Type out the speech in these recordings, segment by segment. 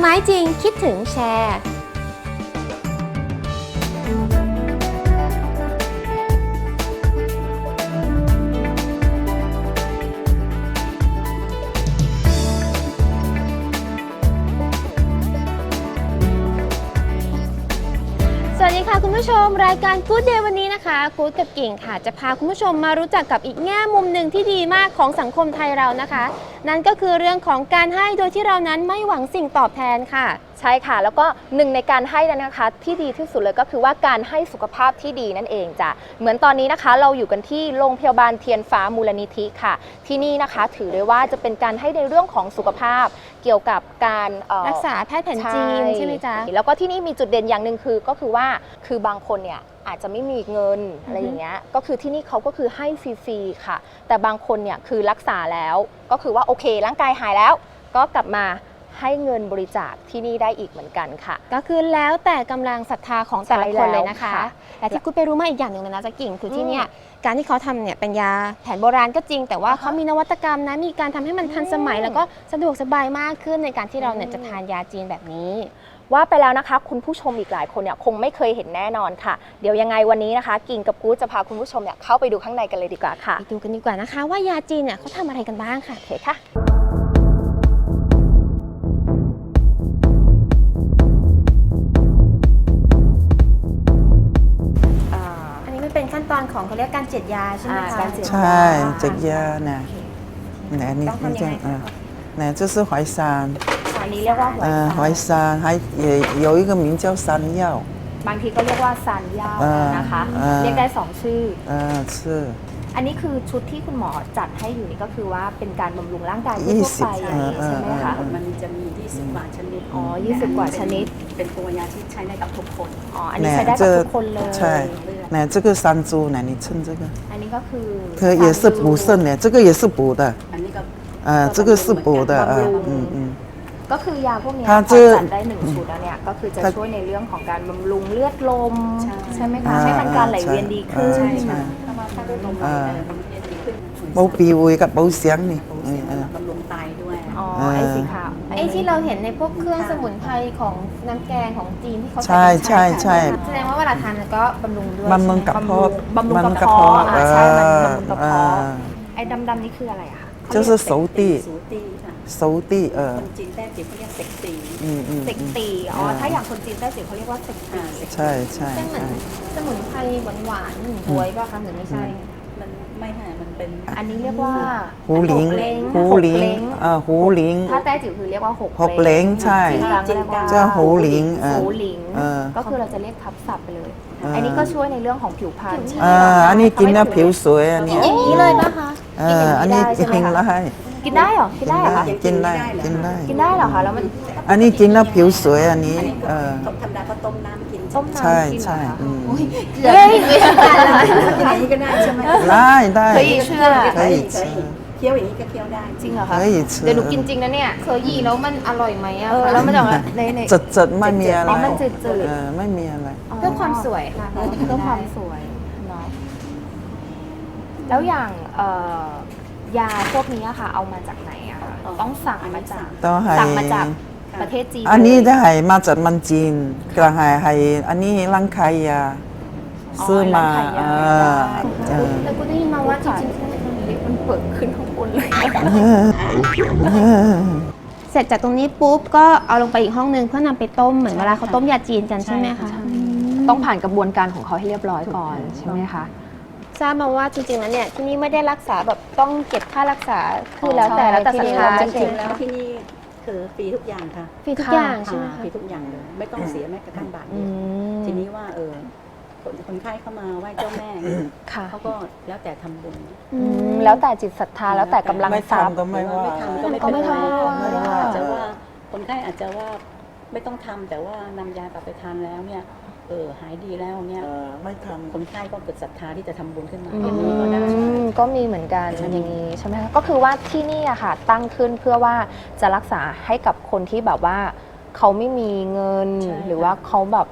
ไม้จริงคิดถึงแชร์ ค่ะคุณผู้ชมรายการ Good Day วันนี้นะคะ Good กับเก่งค่ะ จะพาคุณผู้ชมมารู้จักกับอีกแง่มุมหนึ่งที่ดีมากของสังคมไทยเรานะคะ นั่นก็คือเรื่องของการให้โดยที่เรานั้นไม่หวังสิ่งตอบแทนค่ะใช่ค่ะ แล้วก็หนึ่งในการให้นั้นนะคะที่ดีที่สุดเลยก็คือว่าการให้สุขภาพที่ดีนั่นเองจ้ะเหมือนตอนนี้นะคะเราอยู่กันที่โรงพยาบาลเทียนฟ้ามูลนิธิค่ะ ที่นี่นะคะถือได้ว่าจะเป็นการให้ในเรื่องของสุขภาพเกี่ยวกับการเอ่อรักษาแพทย์แผนจีนใช่ไหมจ๊ะ แล้วก็ที่นี่มีจุดเด่นอย่างหนึ่งคือก็คือว่าคือบางคนเนี่ยอาจจะไม่มีเงินอะไรอย่างเงี้ย ก็คือที่นี่เขาก็คือให้ฟรีๆค่ะ แต่บางคนเนี่ยคือรักษาแล้วก็คือว่าโอเค ร่างกายหายแล้ว ก็กลับมา ให้เงินบริจาคที่นี่ได้อีกเหมือนกันค่ะ ก็คือแล้วแต่กำลังศรัทธาของแต่ละคนเลยนะคะใช่แล้วค่ะแต่ที่กูไปรู้มาอีกอย่างหนึ่งเลยนะจ๊ะกิ่งคือที่เนี่ยการที่เขาทำเนี่ยเป็นยาแผนโบราณก็จริง แต่ว่าเขามีนวัตกรรมนะมีการทำให้มันทันสมัย แล้วก็สะดวกสบายมากขึ้นในการที่เราเนี่ยจะทานยาจีนแบบนี้ ว่าไปแล้วนะคะ คุณผู้ชมอีกหลายคนเนี่ยคงไม่เคยเห็นแน่นอนค่ะ เดี๋ยวยังไงวันนี้นะคะ กิ่งกับกู๊ดจะพาคุณผู้ชมเนี่ยเข้าไปดูข้างในกันเลยดีกว่าค่ะ ไปดูกันดีกว่านะคะ ว่ายาจีนเนี่ยเขาทำอะไรกันบ้างค่ะ โอเคค่ะ เขาเรียกการเจ็ดยาใช่ไหม อ่า คะ การเจ็ด ใช่这个呢，ไหนนี่ ต้องทำ นี่ ยังไง 这呃，ไหน这是淮山， อันนี้เรียกว่าหัว 呃，淮山还也有一个名叫山药， บางทีก็เรียกว่าซันย่า เออ นะคะ เออ เรียกได้สองชื่อ 呃，是 อันนี้คือชุดที่คุณหมอจัดให้อยู่นี่ก็คือว่าเป็นการบำรุงร่างกายทั่วๆไป 20 อย่างนี้ใช่ไหมคะ เออ มันจะมี 20 กว่าชนิด อ๋อ20กว่าชนิด เป็นตัวยาที่ใช้ได้กับทุกคน อ๋ออันนี้ใช้ได้กับทุกคนเลย ใช่ไหน这个山猪ไหน你称这个， อันนี้ก็คือ 可也是补肾的，这个也是补的， อันนี้ก็ 呃，这个是补的，呃，嗯嗯， ก็คือยาพวกเนี้ย ถ้า พอ จะ จัดได้หนึ่งชุดแล้วเนี่ยก็คือจะ ถ้า ช่วยในเรื่องของการบำรุงเลือดลม ใช่ ใช่ไหมคะ อ่า ให้มันการไหลเวียนดีขึ้น ใช่ ใช่ถ้าว่าถ้าด้วยลมไหล อ่า อะไรมันจะดีขึ้น 补脾胃กับ补肠นี่ โอ้ อื เสีย มเออ บำรุงไตด้วย อ๋อ เออ ไอ้สีขาว ว ไอ้ที่เราเห็นในพวกเครื่องสมุนไพรของน้ำแกงของจีนที่เขา ใช่ใช่ใช่ แสดงว่าเวลาทานแล้วก็บำรุงด้วย บำรุงกระเพาะ บำรุง มัน กระเพาะอ่าใช่มัน เออบ ำรุงกระเพาะ อ่า ไอ้ดำๆนี่คืออะไรอะคะ 就是熟地 สูตีค่ะ 熟地เออ คนจีนแต้จิ๋วเขาเรียกเซ็กซี อืมอืม เสก อืม ตีอ๋อ อ่า ถ้าอย่างคนจีนใต้จิ๋วเขาเรียกว่าเสกตี อ่าเซ็ก ใช่ใช่ เป็นเหมือ ใช่ นสมุนไพรหวานๆหนึ่งบวยป่ะคะหรือไม่ใช่ มันไม่ใช่มัน เป็นอันนี้เรียกว่าหูหลิงหกเล้งหูหลิงหกเล้งเอ่อหูหลิงถ้าแต้จิ๋วคือเรียกว่าหกหกเล้งใช่จีนกลางก็เรียกว่าเจ้าหูหลิงเออหูหลิงเออก็คือเราจะเรียกทับศัพท์ไปเลยเอออัอันนี้ก็ช่วยในเรื่องของผิวพรรณเอ่าอันนี้กินแล้วผิวสวยอันนี้อย่างนี้เลยป่ะคะเอออันนี้กินได้กินได้เหรอกินได้เหรอคะกินได้กินได้กินได้เหรอคะแล้วมันอันนี้กินแล้วผิวสวยอันนี้อันนี้ก็เออธรรมดาก็ต้มน้ำกิน้มตำใช่ใช่คะอืมเกือบไม่ได้อย่งนี้ก็ได้ใช่ไหมได้ได้เคยอีกเชื่อเคยอีกเคี้ยวอย่างนี้ก็เคี้ยวได้จริงเหรอคะเดี๋ยวหนูกินจริงนะเนี่ยเคยยีแล้วมันอร่อยไหมอะแล้วมันจะในใน จัดจัดไม่มีอะไรมันจืดๆเอไม่มีอะไร เพื่อความสวยค่ะเพื่อความสวยเนาะแล้วอย่างเอ่อยาพวกนี้อะค่ะ เอามาจากไหนอะคะต้องสั่งมาจาก ต้องให้สั่งมาจาก ประเทศจีนอันนี้เลยได้มาจากมันจีน กระหายให้อันนี้ร่างกายยาอ๋อซื้อมาร่างกายยาเออเออแต่กูได้ยินมาว่าจริงมันเปิดขึ้นข้างบนเลยๆเสร็จจากตรงนี้ปุ๊บก็เอาลงไปอีกห้องนึงเพื่อนำไปต้มเหมือนเวลาเขาต้มยาจีนกันใช่ไหมคะต้องผ่านกระบวนการของเขาให้เรียบร้อยก่อนใช่ไหมคะทราบมาว่าจริงๆแล้วเนี่ยที่นี่ไม่ได้รักษาแบบต้องเก็บค่ารักษาคือแล้วแต่ใช่แล้วแต่ที่ศรัทธาเรจจะริเก็งบๆแล้วที่นี่ คือฟรีทุกอย่างค่ะฟรีทุกอย่างใช่ไหมอ่าคะ ฟรีทุกอย่างเลยไม่ต้องเสียแม้กระทั่งบาทเดียวทีนี้ว่าเออคนคนไข้เข้ามาไหว้เจ้าแม่ค่ะ เขาก็แล้วแต่ทำบุญ อืมแล้วแต่จิตศรัทธาแล้วแต่กำลังไม่ทรัพย์ ทำก็ไม่ว่า ไม่ทำก็ไม่ก็ไม่เป็นไรทำไม่ว่าว่าอาจจะว่าคนไข้อาจจะว่าไม่ต้องทำแต่ว่านำยากลับไปทานแล้วเนี่ย เออหายดีแล้วเนี่ยเออไม่ทำ คนไข้ก็เกิดศรัทธาที่จะทำบุญขึ้นมาอือย่างนี้ก็ได้ มก็มีเหมือนกันอย่างนี้ใช่ไหมคะก็คือว่าที่นี่อะค่ะ ตั้งขึ้นเพื่อว่าจะรักษาให้กับคนที่แบบว่า เขาไม่มีเงิน ใช่ค่ะ หรือว่าเขาแบบ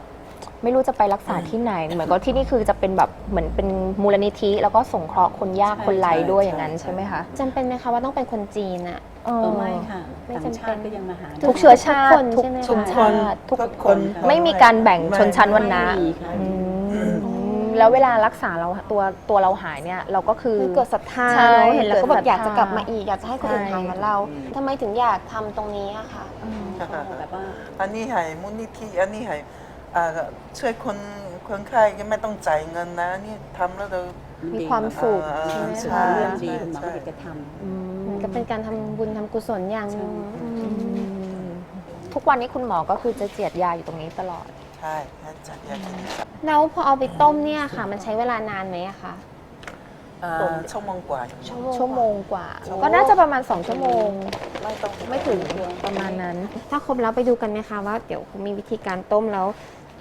ไม่รู้จะไปรักษาที่ไหน เหมือนกับที่นี่คือจะเป็นแบบเหมือนเป็นมูลนิธิ แล้วก็สงเคราะห์คนยากคนไร้ด้วยอย่างนั้นใช่ไหมคะ จำเป็นไหมคะว่าต้องเป็นคนจีนอะ เอเอออ ไม่ค่ะไม่ต่างจำเป็นชาติก็ยังมาหาทุกเชื้อชาติทุทุกกคนใช่ไหมชนชาติทุกทุกคน ไม่มีการแบ่งชนชั้นวรรณะไม่มีค่ะอืมแล้วเวลารักษาเราตัวตัวเราหายเนี่ยเราก็คือ คือเกิดศรัทธาใช่เนอะเห็นแล้วก็แบบอยากจะกลับมาเกิดศรัทธาอีก อยากจะให้คนอื่นใช่หายเหมือนเราทำไมถึงอยากทำตรงนี้อะคะก็แบบว่า อันนี้ให้มูลนิธิอันนี้ให้อ่าช่วยคนคนไข้ก็ไม่ต้องจ่ายเงินนะนี่ทำแล้วเรา มีความสุขอ่าใช่ไหมสุขคะ เรื่องดีคุณหมอใช่ก็อยากจะทำ อืมมัน ก็เป็นการทำบุญทำกุศลอย่างหนึงใช่อืมทุกวันนี้คุณหมอก็คือจะเจียดยาอยู่ตรงนี้ตลอด ใช่ให้จัดยากินแล้วพอเอาไปต้มเนี่ยค่ะ มันใช้เวลานานไหมอะคะอ่าชั่วโมงกว่าชั่วโมงกว่า ชั่วโมง ก็น่าจะประมาณ 2 ชั่วโมง ไม่ต้องไม่ถึงประมาณนั้น ถ้าครบแล้วไปดูกันไหมคะว่าเดี๋ยวมีวิธีการต้มแล้ว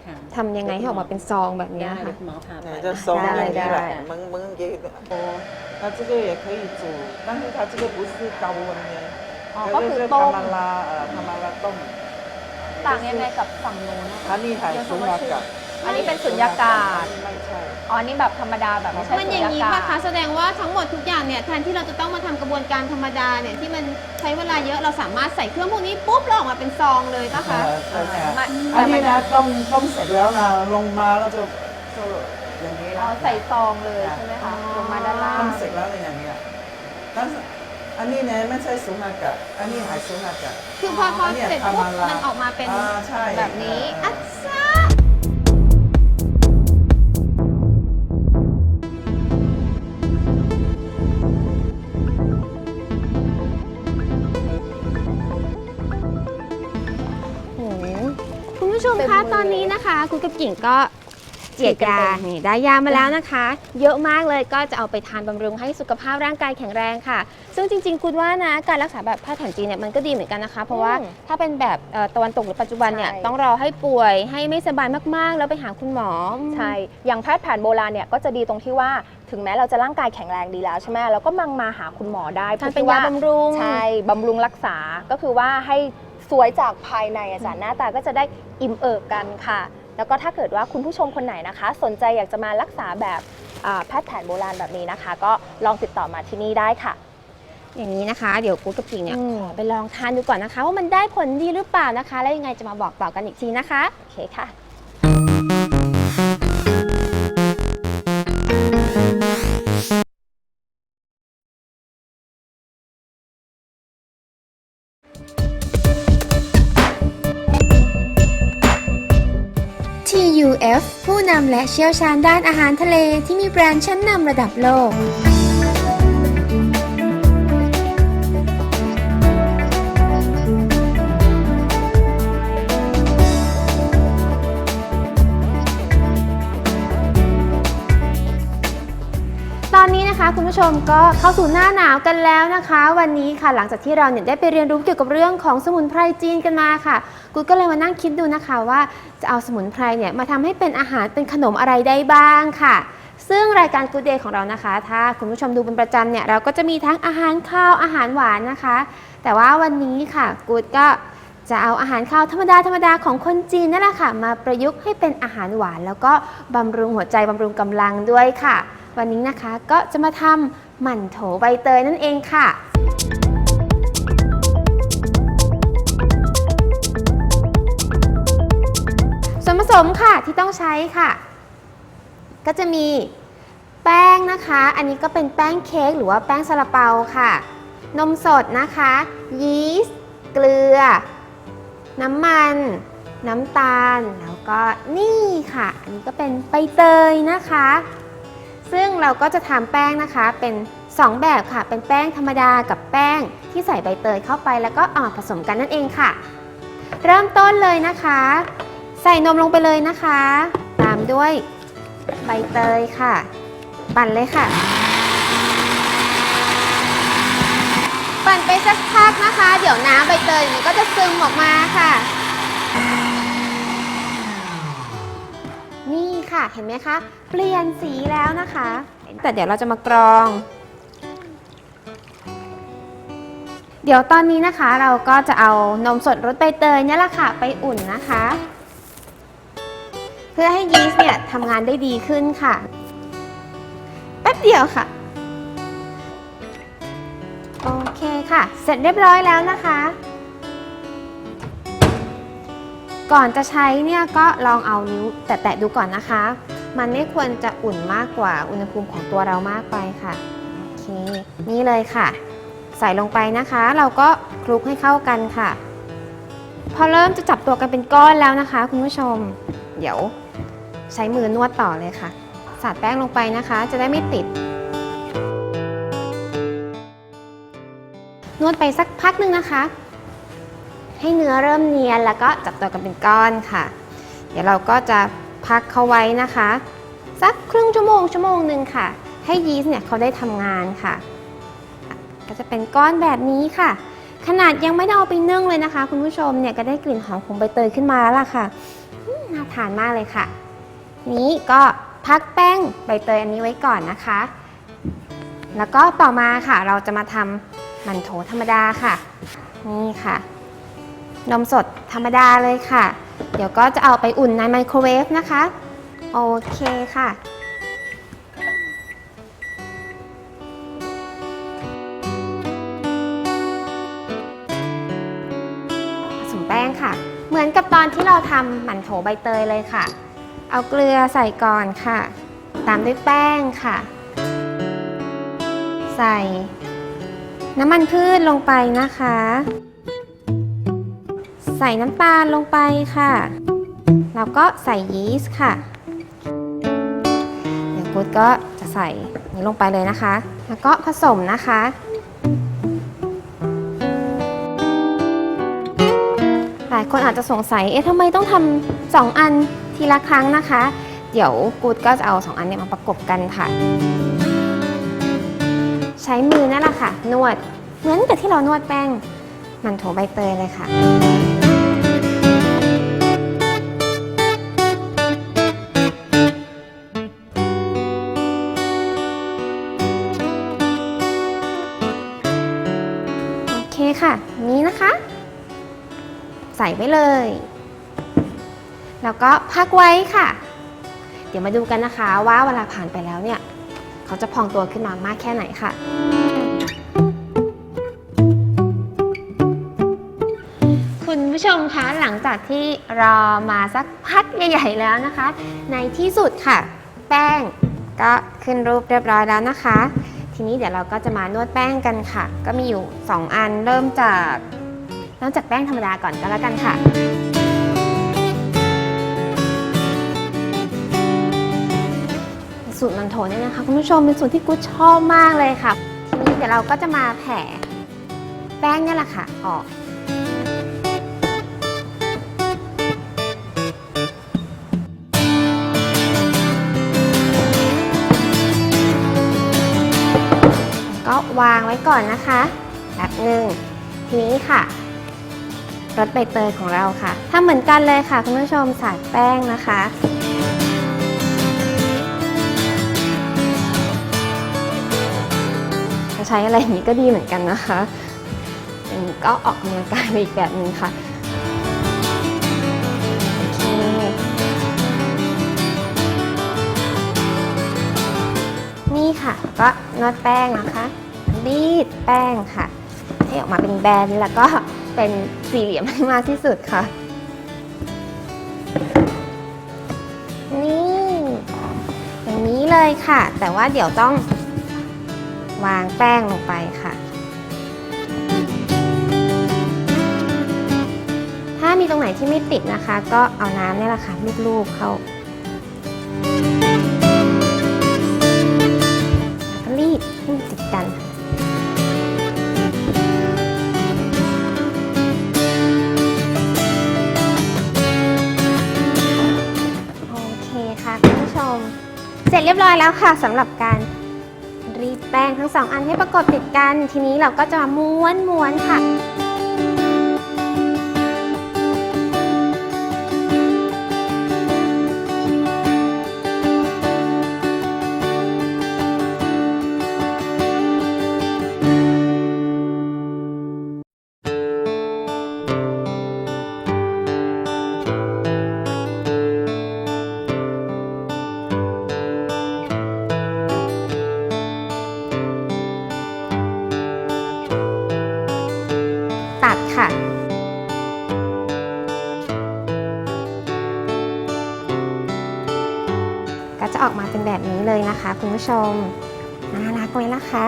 ค่ะ ทำยังไงให้ออกมาเป็นซองแบบเนี้ย ได้ ค่ะ คุณหมอพาไป เนี่ยจะ送 ได้ อย่างนี้แหละ ได้ มึงมึง也哦，它这个也可以煮，但是它这个不是高温的， อ๋อ 这 ก็ 个 คือ 是 ต้ 他 ม 们拉呃他们拉ต้ม ต่างยังไงกับฝั่งโน้นนะคะ อันนี้หายสุญญากาศ อันนี้เป็นสุญญากาศ ไม่ใช่ อ๋ออันนี้แบบธรรมดาแบบไม่ใช่มันสุอญย่างญานี้กาป่ะศคะแสดงว่าทั้งหมดทุกอย่างเนี่ยแทนที่เราจะต้องมาทำกระบวนการธรรมดาเนี่ยที่มันใช้เวลาเยอะเราสามารถใส่เครื่องพวกนี้ปุ๊บแล้วออกมาเป็นซองเลยป่ะคะใช่ค่ะมาอันนี้นะต้มต้มเสร็จแล้วนะลงมาแล้วจะจะอย่างนี้อ๋อนะใส่ซองเลยใช่ไหมคะลงมาด้านล่างต้มเสร็จแล้วอย่างนี้但是อันนี้เนี่ยไม่ใช่สุญญากาศอันนี้หายสุญญากาศคือพอพอเนี่ยเสร็จปุ๊บทำมาละมันออกมาเป็นอ่าใช่แบบนี้อ่าอัศ มเต็มคะมือตอนนี้นะคะ คุณกับกิ่งก็เจียดยาเต็มนี่ได้ยามาแล้วนะคะ เยอะมากเลยก็จะเอาไปทานบำรุงให้สุขภาพร่างกายแข็งแรงค่ะ ซึ่งจริง ๆ คุณว่านะการรักษาแบบแพทย์แผนจีนเนี่ยมันก็ดีเหมือนกันนะคะ เพราะว่าอืมถ้าเป็นแบบเอ่อตะวันตกหรือปัจจุบันเนี่ยใช่ต้องรอให้ป่วยให้ไม่สบายมากๆ แล้วไปหาคุณหมอใช่อย่างแพทย์แผนโบราณเนี่ยก็จะดีตรงที่ว่าถึงแม้เราจะร่างกายแข็งแรงดีแล้วใช่ไหมเราก็มังมาหาคุณหมอได้ทานพื่อเป็นที่ยาบำรุงใช่บำรุงรักษาก็คือว่าให้ส วยจากภายในอาจารย์หน้าตาก็จะได้อิ่มเอิบกันค่ะ แล้วก็ถ้าเกิดว่าคุณผู้ชมคนไหนนะคะ สนใจอยากจะมารักษาแบบอ่าแพทย์แผนโบราณแบบนี้นะคะ ก็ลองติดต่อมาที่นี่ได้ค่ะ อย่างนี้นะคะ เดี๋ยวกูกับกิ่งเนี่ยอืมขอไปลองทานดูก่อนนะคะ ว่ามันได้ผลดีหรือเปล่านะคะ แล้วยังไงจะมาบอกต่อกันอีกทีนะคะ โอเคค่ะำและเชี่ยวชาญด้านอาหารทะเลที่มีแบรนด์ชั้นนำระดับโลก คุณผู้ชมก็เข้าสู่หน้าหนาวกันแล้วนะคะ วันนี้ค่ะหลังจากที่เราเนี่ยได้ไปเรียนรู้เกี่ยวกับเรื่องของสมุนไพรจีนกันมาค่ะกูก็เลยมานั่งคิดดูนะคะว่าจะเอาสมุนไพรเนี่ยมาทำให้เป็นอาหารเป็นขนมอะไรได้บ้างค่ะซึ่งรายการ Good Day ของเรานะคะ ถ้าคุณผู้ชมดูเป็นประจำเนี่ยเราก็จะมีทั้งอาหารข้าวอาหารหวานนะคะ แต่ว่าวันนี้ค่ะกูดก็จะเอาอาหารข้าวธรรมดาธรรมดาของคนจีนนั่นแหละค่ะ มาประยุกต์ให้เป็นอาหารหวาน แล้วก็บำรุงหัวใจบำรุงกำลังด้วยค่ะ วันนี้นะคะก็จะมาทำหมั่นโถใบเตยนั่นเองค่ะ ส่วนผสมค่ะที่ต้องใช้ค่ะ ก็จะมีแป้งนะคะ อันนี้ก็เป็นแป้งเค้กหรือว่าแป้งซาลาเปาค่ะ นมสดนะคะ ยีสต์เกลือ น้ำมัน น้ำตาล แล้วก็นี่ค่ะ อันนี้ก็เป็นใบเตยนะคะ ซึ่งเราก็จะทำแป้งนะคะเป็น 2 แบบค่ะ เป็นแป้งธรรมดากับแป้งที่ใส่ใบเตยเข้าไปแล้วก็อามาผสมกันนั่นเองค่ะ เริ่มต้นเลยนะคะ ใส่นมลงไปเลยนะคะ ตามด้วยใบเตยค่ะ ปั่นเลยค่ะ ปั่นไปสักพักนะคะ เดี๋ยวน้ำใบเตยมันก็จะซึมออกมาค่ะ เห็นไหมคะ เปลี่ยนสีแล้วนะคะ แต่เดี๋ยวเราจะมากรอง เดี๋ยวตอนนี้นะคะเราก็จะเอานมสดรสใบเตยเนี่ยแหละค่ะไปอุ่นนะคะ เพื่อให้ยีสต์เนี่ยทำงานได้ดีขึ้นค่ะ แป๊บเดียวค่ะ โอเคค่ะ เสร็จเรียบร้อยแล้วนะคะ ก่อนจะใช้เนี่ยก็ลองเอานิ้วแตะๆดูก่อนนะคะ มันไม่ควรจะอุ่นมากกว่าอุณหภูมิของตัวเรามากไปค่ะโอเคนี่เลยค่ะ ใส่ลงไปนะคะ เราก็คลุกให้เข้ากันค่ะ พอเริ่มจะจับตัวกันเป็นก้อนแล้วนะคะ คุณผู้ชม เดี๋ยวใช้มือนวดต่อเลยค่ะ สาดแป้งลงไปนะคะ จะได้ไม่ติด นวดไปสักพักหนึ่งนะคะ ให้เนื้อเริ่มเนียนแล้วก็จับตัวกันเป็นก้อนค่ะ เดี๋ยวเราก็จะพักเขาไว้นะคะ สักครึ่งชั่วโมงชั่วโมงหนึ่งค่ะ ให้ยีสต์เนี่ยเขาได้ทำงานค่ะ ก็จะเป็นก้อนแบบนี้ค่ะ ขนาดยังไม่ได้เอาไปนึ่งเลยนะคะ คุณผู้ชมเนี่ยก็ได้กลิ่นหอมของใบเตยขึ้นมาแล้วล่ะค่ะน่าทานมากเลยค่ะ นี้ก็พักแป้งใบเตยอันนี้ไว้ก่อนนะคะ แล้วก็ต่อมาค่ะ เราจะมาทำมันโถธรรมดาค่ะ นี่ค่ะ นมสดธรรมดาเลยค่ะ เดี๋ยวก็จะเอาไปอุ่นในไมโครเวฟนะคะ โอเคค่ะ ผสมแป้งค่ะ เหมือนกับตอนที่เราทำหมั่นโถใบเตยเลยค่ะ เอาเกลือใส่ก่อนค่ะ ตามด้วยแป้งค่ะ ใส่น้ำมันพืชลงไปนะคะ ส่น้ำตาลลงไปค่ะ แล้วก็ใส่ยีสต์ค่ะ เดี๋ยวกูดก็จะใส่นี้ลงไปเลยนะคะ แล้วก็ผสมนะคะ หลายคนอาจจะสงสัย เอ๊ะทำไมต้องทำสองอันทีละครั้งนะคะ เดี๋ยวกูดก็จะเอาสองอันเนี้มาประกบกันค่ะ ใช้มือนั่นแหละค่ะ นวด เหมือนกับที่เรานวดแป้งมันโถใบเตยเลยค่ะ ไว้เลย แล้วก็พักไว้ค่ะ เดี๋ยวมาดูกันนะคะว่าเวลาผ่านไปแล้วเนี่ย เขาจะพองตัวขึ้นมามากแค่ไหนค่ะ คุณผู้ชมคะหลังจากที่รอมาสักพักใหญ่ๆแล้วนะคะ ในที่สุดค่ะ แป้งก็ขึ้นรูปเรียบร้อยแล้วนะคะ ทีนี้เดี๋ยวเราก็จะมานวดแป้งกันค่ะ ก็มีอยู่ 2 อันเริ่มจาก ริ่มจากแป้งธรรมดาก่อนก็แล้วกันค่ะสูตรมันโถเนี่ยนะคะคุณผู้ชมเป็นสูตรที่กูชอบมากเลยค่ะ ทีนี้เดี๋ยวเราก็จะมาแผ่แป้งเนี่ยแหละค่ะออกก็วางไว้ก่อนนะคะแบบหนึ่งทีนี้ค่ะ รสใบเตยของเราค่ะทำเหมือนกันเลยค่ะคุณผู้ชมใส่แป้งนะคะใช้อะไรอย่างนี้ก็ดีเหมือนกันนะคะอันนี้ก็ออกกำลังกายไปอีกแบบหนึ่งค่ะโอเคนี่ค่ะก็นวดแป้งนะคะรีดแป้งค่ะ ให้ออกมาเป็นแบนแล้วก็ เป็นสี่เหลี่ยมให้มากที่สุดค่ะ นี่ อย่างนี้เลยค่ะ แต่ว่าเดี๋ยวต้องวางแป้งลงไปค่ะ ถ้ามีตรงไหนที่ไม่ติดนะคะ ก็เอาน้ำนี่แหละค่ะลูบๆเข้าแล้วก็รีดให้ติดกันค่ะ สร็จเรียบร้อยแล้วค่ะสำหรับการรีดแป้งทั้งสองอันให้ประกบติดกัน ทีนี้เราก็จะมาม้วนม้วนค่ะ ชม น่ารักไหมล่ะคะ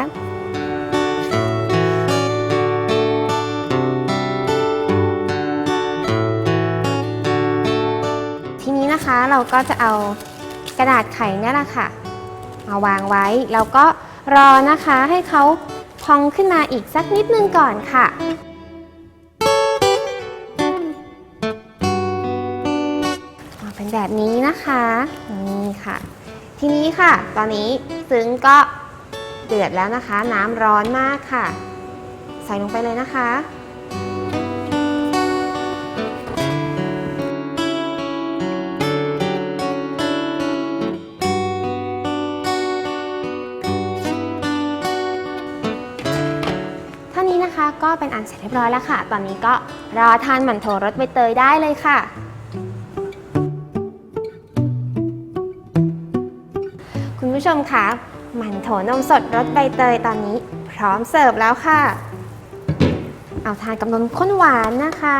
ทีนี้นะคะเราก็จะเอากระดาษไขเนี่ยแหละค่ะมาวางไว้แล้วก็รอนะคะให้เขาพองขึ้นมาอีกสักนิดนึงก่อนค่ะเป็นแบบนี้นะคะ นี่ค่ะ ทีนี้ค่ะ ตอนนี้ซึ้งก็เดือดแล้วนะคะ น้ำร้อนมากค่ะ ใส่ลงไปเลยนะคะ เท่านี้นะคะก็เป็นอันเสร็จเรียบร้อยแล้วค่ะ ตอนนี้ก็รอทานหมั่นโถรสใบเตยได้เลยค่ะ ผู้ชมคะมันโถนมสดรสใบเตยตอนนี้พร้อมเสิร์ฟแล้วค่ะ เอาทานกับนมข้นหวานนะคะ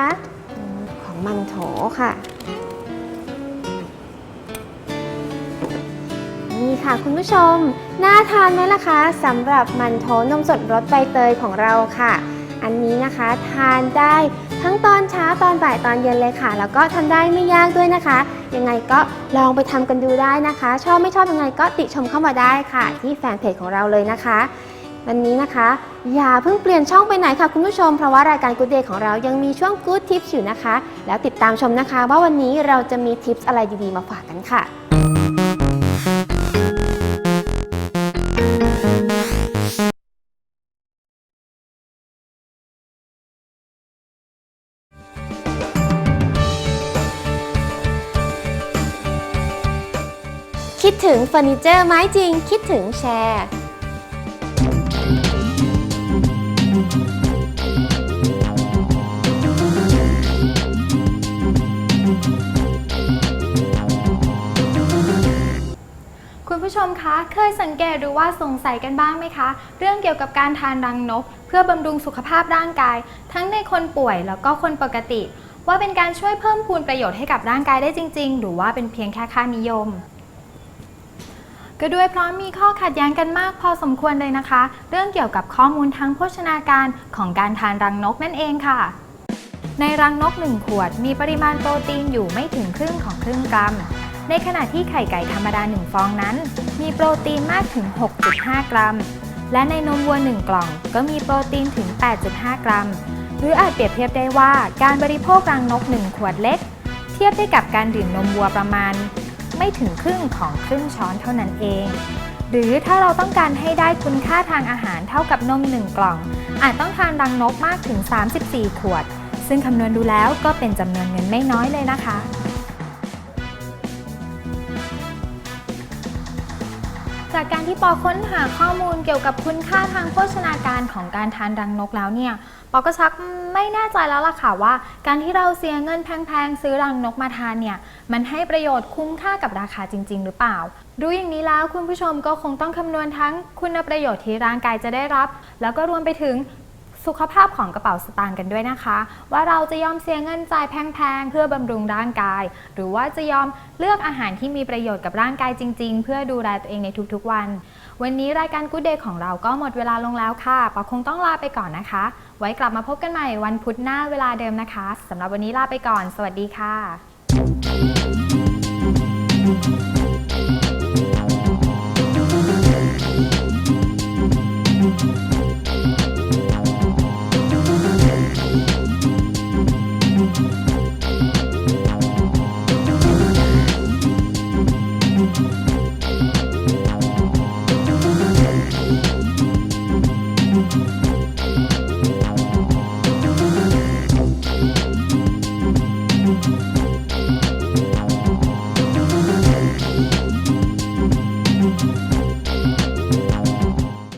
ของมันโถค่ะ นี่ค่ะคุณผู้ชม น่าทานไหมล่ะคะสำหรับมันโถนมสดรสใบเตยของเราค่ะ อันนี้นะคะทานได้ ทั้งตอนเช้าตอนบ่ายตอนเย็นเลยค่ะ แล้วก็ทำได้ไม่ยากด้วยนะคะ ยังไงก็ลองไปทำกันดูได้นะคะ ชอบไม่ชอบยังไงก็ติชมเข้ามาได้ค่ะ ที่แฟนเพจของเราเลยนะคะวันนี้นะคะ อย่าเพิ่งเปลี่ยนช่องไปไหนค่ะคุณผู้ชม เพราะว่ารายการ Good Day ของเรายังมีช่วง Good Tips อยู่นะคะ แล้วติดตามชมนะคะ ว่าวันนี้เราจะมีทิปส์อะไรดีๆมาฝากกันค่ะ คิดถึงเฟอร์นิเจอร์ไม้จริง คิดถึงแชร์คุณผู้ชมคะ เคยสังเกตหรือว่าสงสัยกันบ้างไหมคะ เรื่องเกี่ยวกับการทานรังนก เพื่อบำรุงสุขภาพร่างกาย ทั้งในคนป่วยแล้วก็คนปกติ ว่าเป็นการช่วยเพิ่มพูนประโยชน์ให้กับร่างกายได้จริง ๆ หรือว่าเป็นเพียงแค่ค่านิยม ก็ด้วยเพราะมีข้อขัดแย้งกันมากพอสมควรเลยนะคะ เรื่องเกี่ยวกับข้อมูลทางโภชนาการของการทานรังนกนั่นเองค่ะ ในรังนก 1 ขวด มีปริมาณโปรตีนอยู่ไม่ถึงครึ่งของครึ่งกรัม ในขณะที่ไข่ไก่ธรรมดา 1 ฟองนั้น มีโปรตีนมากถึง 6.5 กรัม และในนมวัว 1 กล่อง ก็มีโปรตีนถึง 8.5 กรัม หรืออาจเปรียบเทียบได้ว่าการบริโภครังนก 1 ขวดเล็ก เทียบได้กับการดื่มนมวัวประมาณ ไม่ถึงครึ่งของครึ่งช้อนเท่านั้นเอง หรือถ้าเราต้องการให้ได้คุณค่าทางอาหารเท่ากับนม 1 กล่อง อาจต้องทานรังนกมากถึง 34 ขวด ซึ่งคำนวณดูแล้วก็เป็นจำนวนเงินไม่น้อยเลยนะคะ จากการที่ปอค้นหาข้อมูลเกี่ยวกับคุณค่าทางโภชนาการของการทานรังนกแล้วเนี่ย ปอก็ชักไม่แน่ใจแล้วล่ะค่ะว่า การที่เราเสียเงินแพงๆซื้อรังนกมาทานเนี่ย มันให้ประโยชน์คุ้มค่ากับราคาจริง ๆ หรือเปล่า รู้อย่างนี้แล้วคุณผู้ชมก็คงต้องคำนวณทั้งคุณประโยชน์ที่ร่างกายจะได้รับ แล้วก็รวมไปถึง สุขภาพของกระเป๋าสตางค์กันด้วยนะคะ ว่าเราจะยอมเสียเงินจ่ายแพงๆ เพื่อบำรุงร่างกาย หรือว่าจะยอมเลือกอาหารที่มีประโยชน์กับร่างกายจริง ๆ เพื่อดูแลตัวเองในทุกๆวัน วันนี้รายการ Good Day ของเราก็หมดเวลาลงแล้วค่ะปอคงต้องลาไปก่อนนะคะ ไว้กลับมาพบกันใหม่วันพุธหน้าเวลาเดิมนะคะสำหรับวันนี้ลาไปก่อน สวัสดีค่ะ